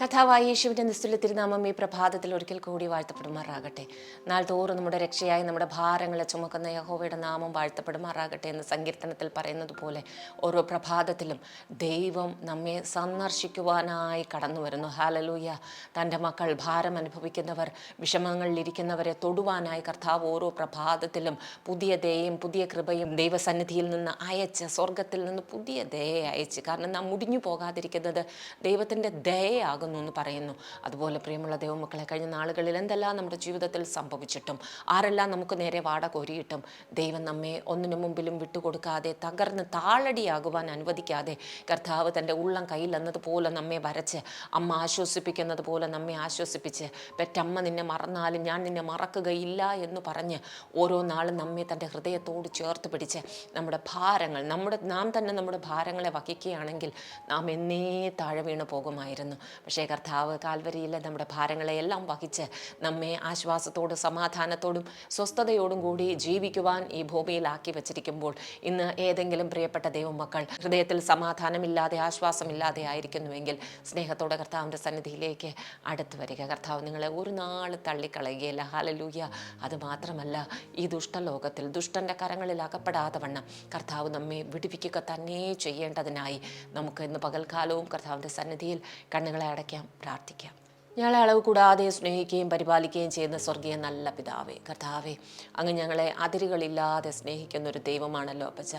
കഥാവായി യേശുവിന്റെ നിസ്തുല്യ തിരുനാമം ഈ പ്രഭാതത്തിൽ ഒരിക്കൽ കൂടി വാഴ്ത്തപ്പെടുമാറാകട്ടെ. നാൾ തോറും നമ്മുടെ രക്ഷയായി നമ്മുടെ ഭാരങ്ങളെ ചുമക്കുന്ന യഹോവയുടെ നാമം വാഴ്ത്തപ്പെടുമാറാകട്ടെ എന്ന് സങ്കീർത്തനത്തിൽ പറയുന്നത് പോലെ ഓരോ പ്രഭാതത്തിലും ദൈവം നമ്മെ സന്ദർശിക്കുവാനായി കടന്നു വരുന്നു ഹാലലൂയ തന്റെ മക്കൾ ഭാരം അനുഭവിക്കുന്നവർ വിഷമങ്ങളിലിരിക്കുന്നവരെ തൊടുവാനായി കർത്താവ് ഓരോ പ്രഭാതത്തിലും പുതിയ ദയയും പുതിയ കൃപയും ദൈവസന്നിധിയിൽ നിന്ന് അയച്ച് സ്വർഗത്തിൽ നിന്ന് പുതിയ ദയ അയച്ച്. കാരണം നാം മുടിഞ്ഞു പോകാതിരിക്കുന്നത് ദൈവത്തിന്റെ ദയയാകുന്നു. എന്ന് പറയുന്നു. അതുപോലെ പ്രിയമുള്ള ദൈവമക്കളെ കഴിഞ്ഞ നാളുകളിൽ എന്തെല്ലാം നമ്മുടെ ജീവിതത്തിൽ സംഭവിച്ചിട്ടും ആരെല്ലാം നമുക്ക് നേരെ വാട കോരിയിട്ടും ദൈവം നമ്മെ ഒന്നിനു മുമ്പിലും വിട്ടുകൊടുക്കാതെ തകർന്ന് താളടിയാകുവാൻ അനുവദിക്കാതെ കർത്താവ് തന്റെ ഉള്ളം കയ്യിൽ എന്നതുപോലെ നമ്മെ വരച്ച് അമ്മ ആശ്വസിപ്പിക്കുന്നത് പോലെ നമ്മെ ആശ്വസിപ്പിച്ച് പെറ്റമ്മ നിന്നെ മറന്നാലും ഞാൻ നിന്നെ മറക്കുകയില്ല എന്ന് പറഞ്ഞ് ഓരോ നാളും നമ്മെ തന്റെ ഹൃദയത്തോട് ചേർത്ത് പിടിച്ച് നമ്മുടെ ഭാരങ്ങൾ നമ്മുടെ നാം തന്നെ നമ്മുടെ ഭാരങ്ങളെ വഹിക്കുകയാണെങ്കിൽ നാം എന്നേ താഴെ വീണ് പോകുമായിരുന്നു. പക്ഷേ കർത്താവ് കാൽവരിയിൽ നമ്മുടെ ഭാരങ്ങളെയെല്ലാം വഹിച്ച് നമ്മെ ആശ്വാസത്തോടും സമാധാനത്തോടും സ്വസ്ഥതയോടും കൂടി ജീവിക്കുവാൻ ഈ ഭൂമിയിലാക്കി വച്ചിരിക്കുമ്പോൾ ഇന്ന് ഏതെങ്കിലും പ്രിയപ്പെട്ട ദൈവമക്കൾ ഹൃദയത്തിൽ സമാധാനമില്ലാതെ ആശ്വാസമില്ലാതെ ആയിരിക്കുന്നുവെങ്കിൽ സ്നേഹത്തോടെ കർത്താവിന്റെ സന്നിധിയിലേക്ക് അടുത്ത് വരിക. കർത്താവ് നിങ്ങളെ ഒരു നാൾ തള്ളിക്കളയുകയില്ല. ഹാലലൂയ അത് മാത്രമല്ല ഈ ദുഷ്ടലോകത്തിൽ ദുഷ്ടന്റെ കരങ്ങളിൽ അകപ്പെടാതെ വണ്ണം കർത്താവ് നമ്മെ വിടിപ്പിക്കുക തന്നെ ചെയ്യേണ്ടതിനായി നമുക്ക് ഇന്ന് പകൽക്കാലവും കർത്താവിന്റെ സന്നിധിയിൽ കണ്ണുകളെ അടയ്ക്കാം പ്രാർത്ഥിക്കാം. ഞങ്ങളെ അളവ് കൂടാതെ സ്നേഹിക്കുകയും പരിപാലിക്കുകയും ചെയ്യുന്ന സ്വർഗീയ നല്ല പിതാവേ കർത്താവേ അങ്ങ് ഞങ്ങളെ അതിരുകളില്ലാതെ സ്നേഹിക്കുന്ന ഒരു ദൈവമാണല്ലോ അപ്പച്ച.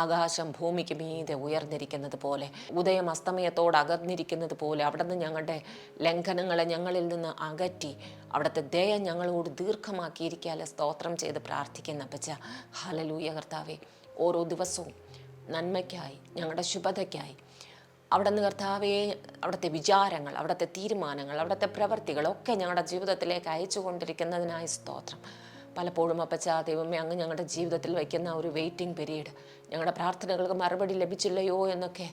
ആകാശം ഭൂമിക്ക് മീതെ ഉയർന്നിരിക്കുന്നത് പോലെ ഉദയം അസ്തമയത്തോട് അകന്നിരിക്കുന്നത് പോലെ അവിടെ നിന്ന് ഞങ്ങളുടെ ലംഘനങ്ങളെ ഞങ്ങളിൽ നിന്ന് അകറ്റി അവിടുത്തെ ദയ ഞങ്ങളോട് ദീർഘമാക്കിയിരിക്കാതെ സ്തോത്രം ചെയ്ത് പ്രാർത്ഥിക്കുന്ന അപ്പച്ച. ഹലലൂയ കർത്താവേ ഓരോ ദിവസവും നന്മയ്ക്കായി ഞങ്ങളുടെ ശുഭതയ്ക്കായി അവിടെ നിന്ന് കർത്താവെ അവിടുത്തെ വിചാരങ്ങൾ അവിടുത്തെ തീരുമാനങ്ങൾ അവിടുത്തെ പ്രവൃത്തികളൊക്കെ ഞങ്ങളുടെ ജീവിതത്തിലേക്ക് അയച്ചു കൊണ്ടിരിക്കുന്നതിനായി സ്തോത്രം. പലപ്പോഴും അപ്പച്ചാ ദൈവമേ അങ്ങ് ഞങ്ങളുടെ ജീവിതത്തിൽ വയ്ക്കുന്ന ഒരു വെയിറ്റിംഗ് പീരീഡ് ഞങ്ങളുടെ പ്രാർത്ഥനകൾക്ക് മറുപടി ലഭിച്ചില്ലയോ എന്നൊക്കെ.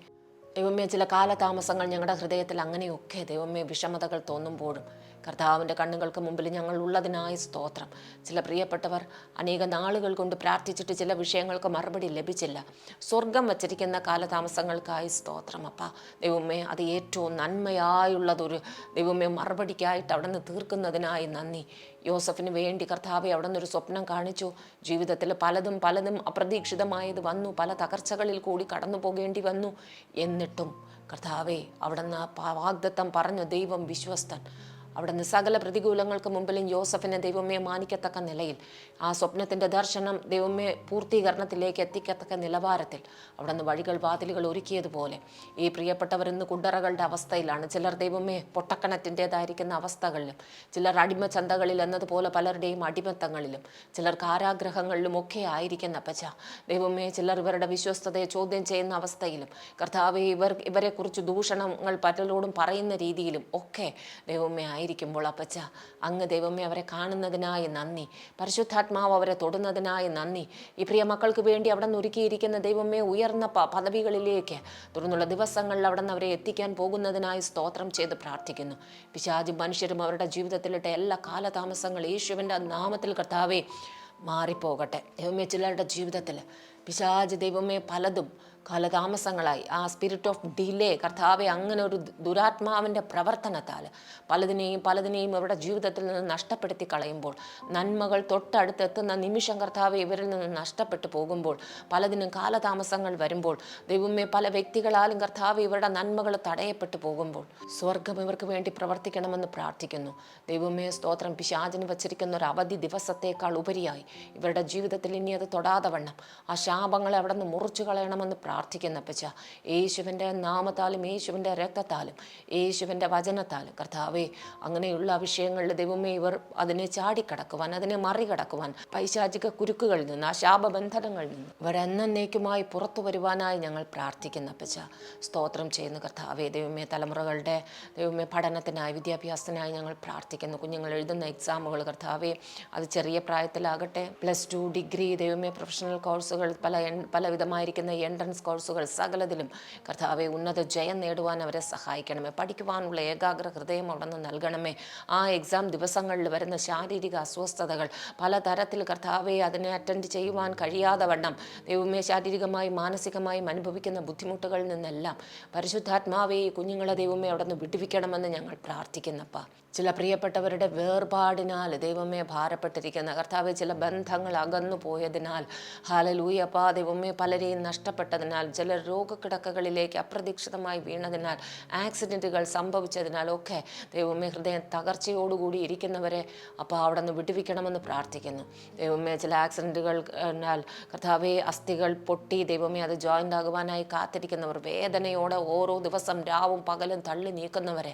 ദൈവമേ ചില കാലതാമസങ്ങൾ ഞങ്ങളുടെ ഹൃദയത്തിൽ അങ്ങനെയൊക്കെ ദൈവമേ വിഷമതകൾ തോന്നുമ്പോഴും കർത്താവിന്റെ കണ്ണുകൾക്ക് മുമ്പിൽ ഞങ്ങൾ ഉള്ളതിനായി സ്തോത്രം. ചില പ്രിയപ്പെട്ടവർ അനേക നാളുകൾ കൊണ്ട് പ്രാർത്ഥിച്ചിട്ട് ചില വിഷയങ്ങൾക്ക് മറുപടി ലഭിച്ചില്ല. സ്വർഗം വച്ചിരിക്കുന്ന കാലതാമസങ്ങൾക്കായി സ്തോത്രം. അപ്പ ദൈവമേ അത് ഏറ്റവും നന്മയായുള്ളതൊരു ദൈവമേ മറുപടിക്കായിട്ട് അവിടെ നിന്ന് തീർക്കുന്നതിനായി നന്ദി. യോസഫിന് വേണ്ടി കർത്താവെ അവിടെ നിന്നൊരു സ്വപ്നം കാണിച്ചു. ജീവിതത്തിൽ പലതും പലതും അപ്രതീക്ഷിതമായത് വന്നു. പല തകർച്ചകളിൽ കൂടി കടന്നു പോകേണ്ടി വന്നു. എന്നിട്ടും കർത്താവെ അവിടെ നിന്ന് വാഗ്ദത്തം പറഞ്ഞു ദൈവം വിശ്വസ്തൻ. അവിടുന്ന് സകല പ്രതികൂലങ്ങൾക്ക് മുമ്പിലും യോസഫിനെ ദൈവമേ മാനിക്കത്തക്ക നിലയിൽ ആ സ്വപ്നത്തിന്റെ ദർശനം ദൈവമേ പൂർത്തീകരണത്തിലേക്ക് എത്തിക്കത്തക്ക നിലവാരത്തിൽ അവിടുന്ന് വഴികൾ വാതിലുകൾ ഒരുക്കിയതുപോലെ. ഈ പ്രിയപ്പെട്ടവർ ഇന്ന് കുണ്ടറകളുടെ അവസ്ഥയിലാണ്. ചിലർ ദൈവമേ പൊട്ടക്കണത്തിന്റെതായിരിക്കുന്ന അവസ്ഥകളിലും ചിലർ അടിമ ചന്തകളിൽ എന്നതുപോലെ പലരുടെയും അടിമത്തങ്ങളിലും ചിലർ കാരാഗ്രഹങ്ങളിലും ഒക്കെ ആയിരിക്കുന്ന പച്ച ദൈവമേ ചിലർ ഇവരുടെ വിശ്വസ്തതയെ ചോദ്യം ചെയ്യുന്ന അവസ്ഥയിലും കർത്താവ് ഇവർ ഇവരെക്കുറിച്ച് ദൂഷണങ്ങൾ പലരോടും പറയുന്ന രീതിയിലും ഒക്കെ ദൈവമേ ആയിരിക്കുമ്പോൾ അപ്പച്ച അങ്ങ് ദൈവമേ അവരെ കാണുന്നതിനായി നന്ദി. പരിശുദ്ധാത്മാവ് അവരെ തൊടുന്നതിനായി നന്ദി. ഈ പ്രിയ മക്കൾക്ക് വേണ്ടി അവിടെ നിന്ന് ഒരുക്കിയിരിക്കുന്ന ദൈവമേ ഉയർന്ന പദവികളിലേക്ക് തുടർന്നുള്ള ദിവസങ്ങളിൽ അവിടെ നിന്ന് അവരെ എത്തിക്കാൻ പോകുന്നതിനായി സ്തോത്രം ചെയ്ത് പ്രാർത്ഥിക്കുന്നു. പിശാജി മനുഷ്യരും അവരുടെ ജീവിതത്തിലിട്ട എല്ലാ കാലതാമസങ്ങൾ യേശുവിന്റെ നാമത്തിൽ കർത്താവേ മാറിപ്പോകട്ടെ. ദൈവമേ ചിലരുടെ ജീവിതത്തിൽ പിശാജ് ദൈവമേ പലതും കാലതാമസങ്ങളായി. ആ സ്പിരിറ്റ് ഓഫ് ഡിലേ കർത്താവെ അങ്ങനെ ഒരു ദുരാത്മാവിന്റെ പ്രവർത്തനത്താൽ പലതിനെയും പലതിനെയും അവരുടെ ജീവിതത്തിൽ നിന്ന് നഷ്ടപ്പെടുത്തി കളയുമ്പോൾ നന്മകൾ തൊട്ടടുത്തെത്തുന്ന നിമിഷം കർത്താവെ ഇവരിൽ നിന്ന് നഷ്ടപ്പെട്ടു പോകുമ്പോൾ പലതിനും കാലതാമസങ്ങൾ വരുമ്പോൾ ദൈവമേ പല വ്യക്തികളാലും കർത്താവ് ഇവരുടെ നന്മകൾ തടയപ്പെട്ടു പോകുമ്പോൾ സ്വർഗം ഇവർക്ക് വേണ്ടി പ്രവർത്തിക്കണമെന്ന് പ്രാർത്ഥിക്കുന്നു. ദൈവമേ സ്തോത്രം. പിശാചിന് വച്ചിരിക്കുന്ന ഒരു അവധി ദിവസത്തേക്കാൾ ഉപരിയായി. ഇവരുടെ ജീവിതത്തിൽ ഇനി അത് തൊടാതെ വണ്ണം. ആ ശാപങ്ങളെ അവിടെ നിന്ന് മുറിച്ചു കളയണമെന്ന് പ്രാർത്ഥിക്കുന്ന പച്ച യേശുവിന്റെ നാമത്താലും യേശുവിന്റെ രക്തത്താലും യേശുവിന്റെ വചനത്താലും കർത്താവേ അങ്ങനെയുള്ള വിഷയങ്ങളിൽ ദൈവമേ ഇവർ അതിനെ ചാടിക്കടക്കുവാൻ അതിനെ മറികടക്കുവാൻ പൈശാചിക കുരുക്കുകളിൽ നിന്ന് ആ ശാപബന്ധനങ്ങളിൽ നിന്ന് ഇവരെന്നേക്കുമായി പുറത്തു വരുവാനായി ഞങ്ങൾ പ്രാർത്ഥിക്കുന്ന സ്തോത്രം ചെയ്യുന്ന കർത്താവേ ദൈവമേ തലമുറകളുടെ ദൈവമേ പഠനത്തിനായി വിദ്യാഭ്യാസത്തിനായി ഞങ്ങൾ പ്രാർത്ഥിക്കുന്നു. കുഞ്ഞുങ്ങൾ എഴുതുന്ന എക്സാമുകൾ കർത്താവേ അത് ചെറിയ പ്രായത്തിലാകട്ടെ പ്ലസ് ടു ഡിഗ്രി ദൈവമേ പ്രൊഫഷണൽ കോഴ്സുകൾ പല പലവിധമായിരിക്കുന്ന പല എൻട്രൻസ് എൻട്രൻസ് കോഴ്സുകൾ സകലതിലും കർത്താവെ ഉന്നത ജയം നേടുവാൻ അവരെ സഹായിക്കണമേ. പഠിക്കുവാനുള്ള ഏകാഗ്ര ഹൃദയം അവിടെ നൽകണമേ. ആ എക്സാം ദിവസങ്ങളിൽ വരുന്ന ശാരീരിക അസ്വസ്ഥതകൾ പലതരത്തിൽ കർത്താവെ അതിനെ അറ്റൻഡ് ചെയ്യുവാൻ കഴിയാതെ വണ്ണം. ദൈവമേ ശാരീരികമായും മാനസികമായും അനുഭവിക്കുന്ന ബുദ്ധിമുട്ടുകളിൽ നിന്നെല്ലാം പരിശുദ്ധാത്മാവെ കുഞ്ഞുങ്ങളെ ദൈവമേ അവിടെ നിന്ന് വിടുവിക്കണമെന്ന് ഞങ്ങൾ പ്രാർത്ഥിക്കുന്നപ്പ. ചില പ്രിയപ്പെട്ടവരുടെ വേർപാടിനാൽ ദൈവമേ ഭാരപ്പെട്ടിരിക്കുന്ന കർത്താവ് ചില ബന്ധങ്ങൾ അകന്നു പോയതിനാൽ ഹാലലൂയപ്പാ ദൈവമേ പലരെയും നഷ്ടപ്പെട്ടതിനാൽ ചില രോഗക്കിടക്കകളിലേക്ക് അപ്രതീക്ഷിതമായി വീണതിനാൽ ആക്സിഡന്റുകൾ സംഭവിച്ചതിനാൽ ഒക്കെ ദൈവമേ ഹൃദയം തകർച്ചയോടുകൂടി ഇരിക്കുന്നവരെ അപ്പോൾ അവിടെ നിന്ന് വിടുവിക്കണമെന്ന് പ്രാർത്ഥിക്കുന്നു. ദൈവമേ ചില ആക്സിഡന്റുകൾ എന്നാൽ കർത്താവെ അസ്ഥികൾ പൊട്ടി ദൈവമേ അത് ജോയിന്റ് ആകുവാനായി കാത്തിരിക്കുന്നവർ വേദനയോടെ ഓരോ ദിവസം രാവും പകലും തള്ളി നീക്കുന്നവരെ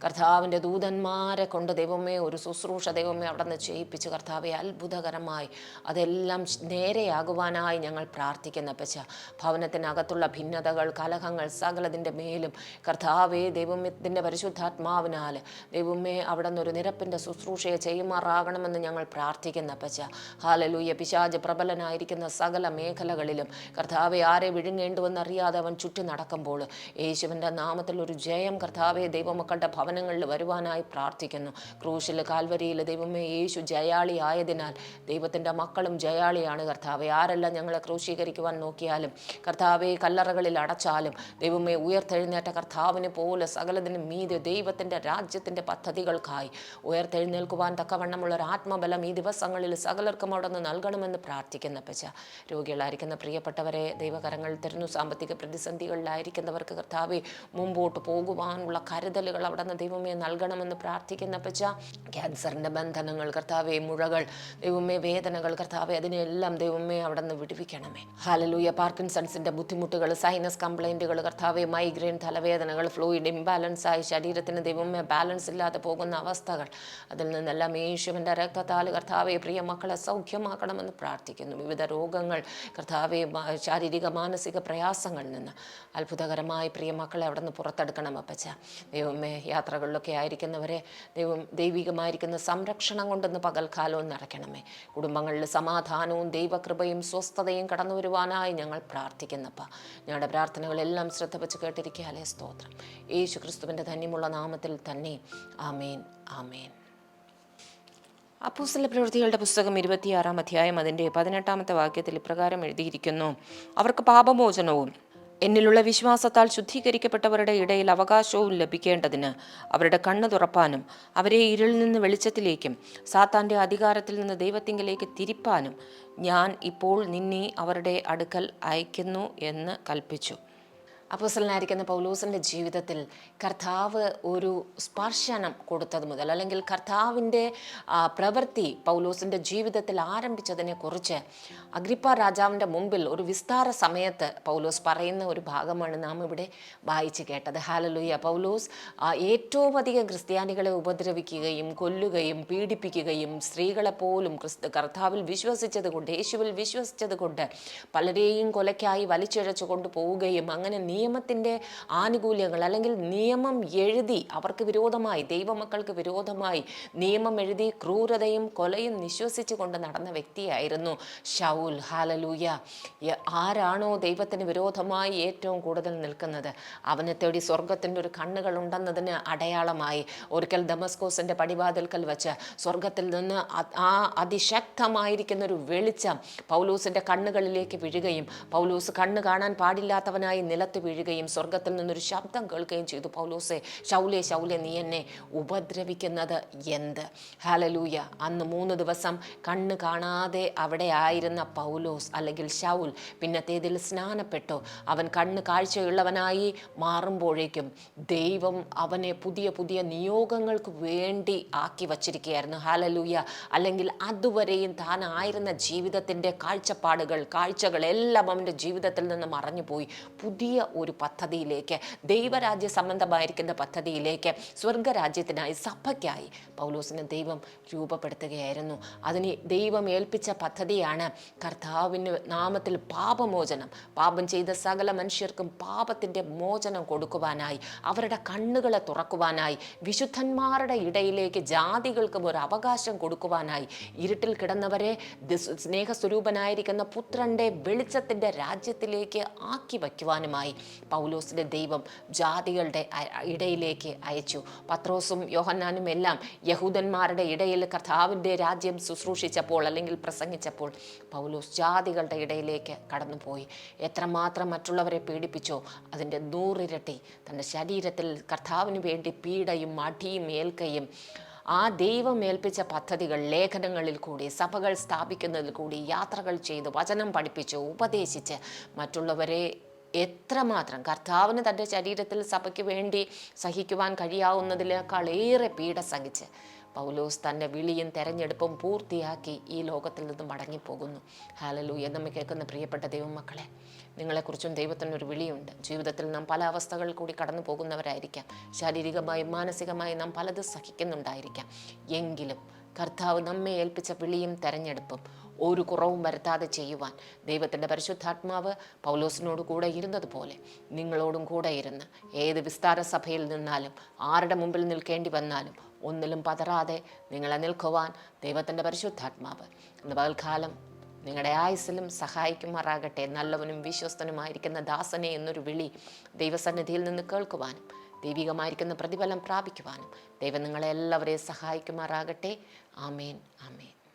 കർത്താവിന്റെ ദൂതന്മാരെ കൊണ്ട് ദൈവമേ ഒരു ശുശ്രൂഷ ദൈവമേ അവിടെ നിന്ന് ചെയ്യിപ്പിച്ച് കർത്താവെ അത്ഭുതകരമായി അതെല്ലാം നേരെയാകുവാനായി ഞങ്ങൾ പ്രാർത്ഥിക്കുന്ന പച്ച ഭവനത്തിനകത്തുള്ള ഭിന്നതകൾ കലഹങ്ങൾ സകലതിന്റെ മേലും കർത്താവെ ദൈവത്തിന്റെ പരിശുദ്ധാത്മാവിനാൽ ദൈവമേ അവിടെ നിന്നൊരു നിരപ്പിന്റെ ശുശ്രൂഷയെ ചെയ്യുമാറാകണമെന്ന് ഞങ്ങൾ പ്രാർത്ഥിക്കുന്ന പച്ച ഹാലലൂയ പിശാജ് പ്രബലനായിരിക്കുന്ന സകല മേഖലകളിലും കർത്താവെ ആരെ വിഴുങ്ങേണ്ടുവെന്നറിയാതെ അവൻ ചുറ്റി നടക്കുമ്പോൾ യേശുവിന്റെ നാമത്തിൽ ഒരു ജയം കർത്താവെ ദൈവമക്കളുടെ ഭവനങ്ങളിൽ വരുവാനായി പ്രാർത്ഥിക്കുന്നു. ക്രൂശിൽ കാൽവരിയിൽ ദൈവമേ യേശു ജയാളി ആയതിനാൽ ദൈവത്തിന്റെ മക്കളും ജയാളിയാണ് കർത്താവെ. ആരെല്ലാം ഞങ്ങളെ ക്രൂശീകരിക്കുവാൻ നോക്കിയാലും കർത്താവെ കല്ലറകളിൽ അടച്ചാലും ദൈവമേ ഉയർത്തെഴുന്നേറ്റ കർത്താവിനെ പോലെ സകലതിനും മീതെ ദൈവത്തിന്റെ രാജ്യത്തിന്റെ പദ്ധതികൾക്കായി ഉയർത്തെഴുന്നേൽക്കുവാൻ തക്കവണ്ണമുള്ള ഒരു ആത്മബലം ഈ ദിവസങ്ങളിൽ സകലർക്കും അവിടെ നിന്ന് നൽകണമെന്ന് പ്രാർത്ഥിക്കുന്ന പച്ച രോഗികളായിരിക്കുന്ന പ്രിയപ്പെട്ടവരെ ദൈവകരങ്ങൾ തരുന്നു സാമ്പത്തിക പ്രതിസന്ധികളിലായിരിക്കുന്നവർക്ക് കർത്താവെ മുമ്പോട്ട് പോകുവാനുള്ള കരുതലുകൾ അവിടെ നിന്ന് ദൈവമേ നൽകണമെന്ന് പ്രാർത്ഥിക്കുന്ന പച്ച ക്യാൻസറിന്റെ ബന്ധനങ്ങൾ കർത്താവെ മുഴകൾ ദൈവമേ വേദനകൾ കർത്താവെ അതിനെല്ലാം ദൈവമേ അവിടെ നിന്ന് വിടുവിക്കണമേ. ഹാലലൂയ പാർക്കിൻസൺസിന്റെ ബുദ്ധിമുട്ടുകൾ സൈനസ് കംപ്ലൈന്റുകൾ കർത്താവെ മൈഗ്രെയിൻ തലവേദനകൾ ഫ്ലൂയിഡ് ഇംബാലൻസ് ആയി ശരീരത്തിന് ദൈവമേ ബാലൻസ് ഇല്ലാതെ പോകുന്ന അവസ്ഥകൾ. അതിൽ നിന്നെല്ലാം യേശുവിന്റെ രക്തത്താൽ കർത്താവെ പ്രിയ മക്കളെ സൗഖ്യമാക്കണമെന്ന് പ്രാർത്ഥിക്കുന്നു. വിവിധ രോഗങ്ങൾ കർത്താവെ ശാരീരിക മാനസിക പ്രയാസങ്ങളിൽ നിന്ന് അത്ഭുതകരമായി പ്രിയ മക്കളെ അവിടെ നിന്ന് പുറത്തെടുക്കണം അപ്പച്ച. ദൈവമേ യാത്രകളിലൊക്കെ ആയിരിക്കുന്നവരെ ദൈവം ദൈവികമായിരിക്കുന്ന സംരക്ഷണം കൊണ്ടൊന്ന് പകൽക്കാലവും നിറയ്ക്കണമേ കുടുംബങ്ങളിൽ സമാധാനവും ദൈവകൃപയും സ്വസ്ഥതയും കടന്നു വരുവാനായി ഞങ്ങൾ പ്രാർത്ഥിക്കുന്നപ്പ. ഞങ്ങളുടെ പ്രാർത്ഥനകളെല്ലാം ശ്രദ്ധ വെച്ച് കേട്ടിരിക്കാലേ സ്തോത്രം. യേശു ക്രിസ്തുവിന്റെ ധന്യമുള്ള നാമത്തിൽ തന്നെ ആമേൻ ആമേൻ. അപ്പൂസ്തല പ്രവൃത്തികളുടെ പുസ്തകം ഇരുപത്തിയാറാം അധ്യായം അതിന്റെ പതിനെട്ടാമത്തെ വാക്യത്തിൽ ഇപ്രകാരം എഴുതിയിരിക്കുന്നു. അവർക്ക് പാപമോചനവും എന്നിലുള്ള വിശ്വാസത്താൽ ശുദ്ധീകരിക്കപ്പെട്ടവരുടെ ഇടയിൽ അവകാശവും ലഭിക്കേണ്ടതിന് അവരുടെ കണ്ണു തുറപ്പാനും അവരെ ഇരുളിൽ നിന്ന് വെളിച്ചത്തിലേക്കും സാത്താന്റെ അധികാരത്തിൽ നിന്ന് ദൈവത്തിങ്കിലേക്ക് തിരിപ്പാനും ഞാൻ ഇപ്പോൾ നിന്നെ അവരുടെ അടുക്കൽ അയക്കുന്നു എന്ന് കൽപ്പിച്ചു. അപ്പോസലനായിരിക്കുന്ന പൗലോസിന്റെ ജീവിതത്തിൽ കർത്താവ് ഒരു സ്പർശനം കൊടുത്തത് മുതൽ അല്ലെങ്കിൽ കർത്താവിന്റെ പ്രവൃത്തി പൗലോസിന്റെ ജീവിതത്തിൽ ആരംഭിച്ചതിനെക്കുറിച്ച് അഗ്രിപ്പ രാജാവിന്റെ മുമ്പിൽ ഒരു വിസ്താര സമയത്ത് പൗലോസ് പറയുന്ന ഒരു ഭാഗമാണ് നാം ഇവിടെ വായിച്ചു കേട്ടത്. ഹാലലുയ്യ പൗലോസ് ഏറ്റവും അധികം ക്രിസ്ത്യാനികളെ ഉപദ്രവിക്കുകയും കൊല്ലുകയും പീഡിപ്പിക്കുകയും സ്ത്രീകളെ പോലും ക്രിസ്തു കർത്താവിൽ വിശ്വസിച്ചത് കൊണ്ട് യേശുവിൽ വിശ്വസിച്ചത് കൊണ്ട് പലരെയും കൊലയ്ക്കായി വലിച്ചിഴച്ചു കൊണ്ടുപോവുകയും അങ്ങനെ നിയമത്തിന്റെ ആനുകൂല്യങ്ങൾ അല്ലെങ്കിൽ നിയമം എഴുതി അവർക്ക് വിരോധമായി ദൈവമക്കൾക്ക് വിരോധമായി നിയമം എഴുതി ക്രൂരതയും കൊലയും നിശ്വസിച്ചുകൊണ്ട് നടന്ന വ്യക്തിയായിരുന്നു ഷൗൽ. ഹാലലൂയ ആരാണോ ദൈവത്തിന് വിരോധമായി ഏറ്റവും കൂടുതൽ നിൽക്കുന്നത്? അവനെ തേടി സ്വർഗത്തിന്റെ ഒരു കണ്ണുകൾ ഉണ്ടെന്നതിന് അടയാളമായി ഒരിക്കൽ ദമസ്കോസിന്റെ പടിവാതിൽക്കൽ വെച്ച് സ്വർഗത്തിൽ നിന്ന് ആ അതിശക്തമായിരിക്കുന്ന ഒരു വെളിച്ചം പൗലൂസിന്റെ കണ്ണുകളിലേക്ക് വീഴുകയും പൗലൂസ് കണ്ണ് കാണാൻ പാടില്ലാത്തവനായി നിലത്ത് വീഴുകയും സ്വർഗത്തിൽ നിന്നൊരു ശബ്ദം കേൾക്കുകയും ചെയ്തു. പൗലോസെ ശൗലെ ശൗലെ നീ എന്നെ ഉപദ്രവിക്കുന്നത് എന്ത്? ഹാലലൂയ അന്ന് മൂന്ന് ദിവസം കണ്ണ് കാണാതെ അവിടെ ആയിരുന്ന പൗലോസ് അല്ലെങ്കിൽ ശൗൽ പിന്നത്തേതിൽ സ്നാനപ്പെട്ടു. അവൻ കണ്ണ് കാഴ്ചയുള്ളവനായി മാറുമ്പോഴേക്കും ദൈവം അവനെ പുതിയ പുതിയ നിയോഗങ്ങൾക്ക് വേണ്ടി ആക്കി വച്ചിരിക്കുകയായിരുന്നു. ഹാലലൂയ അല്ലെങ്കിൽ അതുവരെയും താൻ ആയിരുന്ന ജീവിതത്തിന്റെ കാഴ്ചപ്പാടുകൾ കാഴ്ചകൾ എല്ലാം അവന്റെ ജീവിതത്തിൽ നിന്ന് മറഞ്ഞുപോയി. പുതിയ ഒരു പദ്ധതിയിലേക്ക് ദൈവരാജ്യ സംബന്ധമായിരിക്കുന്ന പദ്ധതിയിലേക്ക് സ്വർഗരാജ്യത്തിനായി സഭയ്ക്കായി പൗലോസിനെ ദൈവം രൂപപ്പെടുത്തുകയായിരുന്നു. അതിന് ദൈവം ഏൽപ്പിച്ച പദ്ധതിയാണ് കർത്താവിന് നാമത്തിൽ പാപമോചനം. പാപം ചെയ്ത സകല മനുഷ്യർക്കും പാപത്തിന്റെ മോചനം കൊടുക്കുവാനായി അവരുടെ കണ്ണുകളെ തുറക്കുവാനായി വിശുദ്ധന്മാരുടെ ഇടയിലേക്ക് ജാതികൾക്കും ഒരു അവകാശം കൊടുക്കുവാനായി. ഇരുട്ടിൽ കിടന്നവരെ സ്നേഹസ്വരൂപനായിരിക്കുന്ന പുത്രന്റെ വെളിച്ചത്തിന്റെ രാജ്യത്തിലേക്ക് ആക്കി വയ്ക്കുവാനുമായി പൗലോസിന്റെ ദൈവം ജാതികളുടെ ഇടയിലേക്ക് അയച്ചു. പത്രോസും യോഹന്നാനും എല്ലാം യഹൂദന്മാരുടെ ഇടയിൽ കർത്താവിന്റെ രാജ്യം ശുശ്രൂഷിച്ചപ്പോൾ അല്ലെങ്കിൽ പ്രസംഗിച്ചപ്പോൾ പൗലോസ് ജാതികളുടെ ഇടയിലേക്ക് കടന്നുപോയി. എത്രമാത്രം മറ്റുള്ളവരെ പീഡിപ്പിച്ചോ അതിന്റെ നൂറിരട്ടി തന്റെ ശരീരത്തിൽ കർത്താവിന് വേണ്ടി പീഡയും അടിയും ഏൽക്കയും ആ ദൈവം ഏൽപ്പിച്ച പദ്ധതികൾ ലേഖനങ്ങളിൽ കൂടി സഭകൾ സ്ഥാപിക്കുന്നതിൽ കൂടി യാത്രകൾ ചെയ്ത് വചനം പഠിപ്പിച്ച് ഉപദേശിച്ച് മറ്റുള്ളവരെ എത്രമാത്രം കർത്താവിന് തന്റെ ശരീരത്തിൽ സഭയ്ക്ക് വേണ്ടി സഹിക്കുവാൻ കഴിയാവുന്നതിനേക്കാൾ ഏറെ പീഡ സഹിച്ച് പൗലോസ് തന്റെ വിളിയും തെരഞ്ഞെടുപ്പും പൂർത്തിയാക്കി ഈ ലോകത്തിൽ നിന്ന് മടങ്ങിപ്പോകുന്നു. ഹാലലൂയ നമ്മെ കേൾക്കുന്ന പ്രിയപ്പെട്ട ദൈവമക്കളെ നിങ്ങളെക്കുറിച്ചും ദൈവത്തിനൊരു വിളിയുണ്ട്. ജീവിതത്തിൽ നാം പല അവസ്ഥകൾ കൂടി കടന്നു പോകുന്നവരായിരിക്കാം ശാരീരികമായും മാനസികമായും നാം പലത് സഹിക്കുന്നുണ്ടായിരിക്കാം. എങ്കിലും കർത്താവ് നമ്മെ ഏൽപ്പിച്ച വിളിയും തെരഞ്ഞെടുപ്പും ഒരു കുറവും വരുത്താതെ ചെയ്യുവാൻ. ദൈവത്തിന്റെ പരിശുദ്ധാത്മാവ് പൗലോസിനോട് കൂടെ ഇരുന്നതുപോലെ നിങ്ങളോടും കൂടെ ഇരുന്ന് ഏത് വിസ്താര സഭയിൽ നിന്നാലും ആരുടെ മുമ്പിൽ നിൽക്കേണ്ടി വന്നാലും ഒന്നിലും പതറാതെ നിങ്ങളെ നിൽക്കുവാൻ ദൈവത്തിന്റെ പരിശുദ്ധാത്മാവ് ഇന്ന് പകൽക്കാലം നിങ്ങളുടെ ആയുസ്സിലും സഹായിക്കുമാറാകട്ടെ. നല്ലവനും വിശ്വസ്തനുമായിരിക്കുന്ന ദാസനെ എന്നൊരു വിളി ദൈവസന്നിധിയിൽ നിന്ന് കേൾക്കുവാനും ദൈവികമായിരിക്കുന്ന പ്രതിഫലം പ്രാപിക്കുവാനും ദൈവം നിങ്ങളെ എല്ലാവരെയും സഹായിക്കുമാറാകട്ടെ. ആമേൻ ആമേൻ.